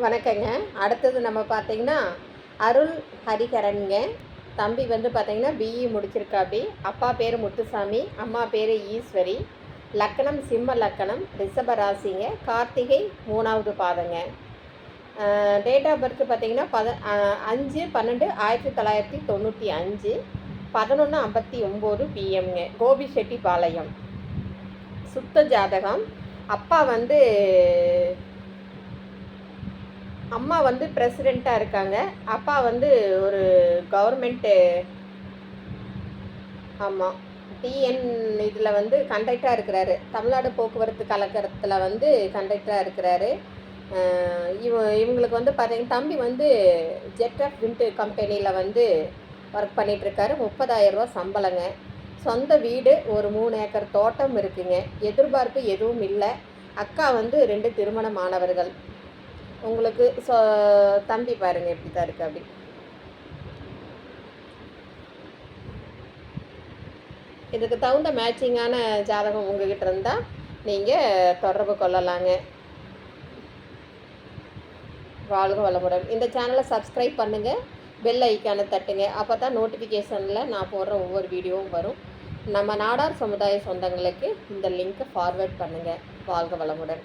வணக்கங்க. அடுத்தது நம்ம பார்த்தீங்கன்னா அருள் ஹரிகரனுங்க தம்பி வந்து பார்த்தீங்கன்னா பிஇ முடிச்சிருக்காப்படி அப்பா பேர் முத்துசாமி அம்மா பேர் ஈஸ்வரி. லக்கணம் சிம்ம லக்கணம் ரிஷப ராசிங்க. கார்த்திகை மூணாவது பாதங்க. டேட் ஆஃப் பர்த் பார்த்தீங்கன்னா பத அஞ்சு பன்னெண்டு ஆயிரத்தி தொள்ளாயிரத்தி தொண்ணூற்றி அஞ்சு. பதினொன்று ஐம்பத்தி ஒம்பது பிஎம்ங்க கோபி செட்டி பாளையம். சுத்த ஜாதகம். அப்பா வந்து அம்மா வந்து பிரசிடெண்ட்டாக இருக்காங்க. அப்பா வந்து ஒரு கவர்மெண்ட்டு ஆமாம் டிஎன் இதில் வந்து கண்டக்டராக இருக்கிறாரு. தமிழ்நாடு போக்குவரத்து கழகத்தில் வந்து கண்டக்டராக இருக்கிறாரு. இவ இவங்களுக்கு வந்து பார்த்தீங்கன்னா தம்பி வந்து ஜெட் ஆஃப் விண்ட் கம்பெனியில் வந்து ஒர்க் பண்ணிகிட்ருக்காரு முப்பதாயிரரூவா சம்பளங்க. சொந்த வீடு ஒரு மூணு ஏக்கர் தோட்டம் இருக்குங்க. எதிர்பார்ப்பு எதுவும் இல்லை. அக்கா வந்து ரெண்டு திருமணமானவர்கள். உங்களுக்கு ஸோ தம்பி பாருங்க எப்படி தான் இருக்கு அப்படி. இதுக்கு தகுந்த மேட்சிங்கான ஜாதகம் உங்ககிட்ட இருந்தால் நீங்கள் தொடர்பு கொள்ளலாங்க. வாழ்க வளமுடன். இந்த சேனலை சப்ஸ்கிரைப் பண்ணுங்கள் பெல் ஐக்கானை தட்டுங்க. அப்போ தான் நோட்டிஃபிகேஷனில் நான் போடுற ஒவ்வொரு வீடியோவும் வரும். நம்ம நாடார் சமுதாய சொந்தங்களுக்கு இந்த லிங்க்கை ஃபார்வேர்ட் பண்ணுங்கள் வாழ்க வளமுடன்.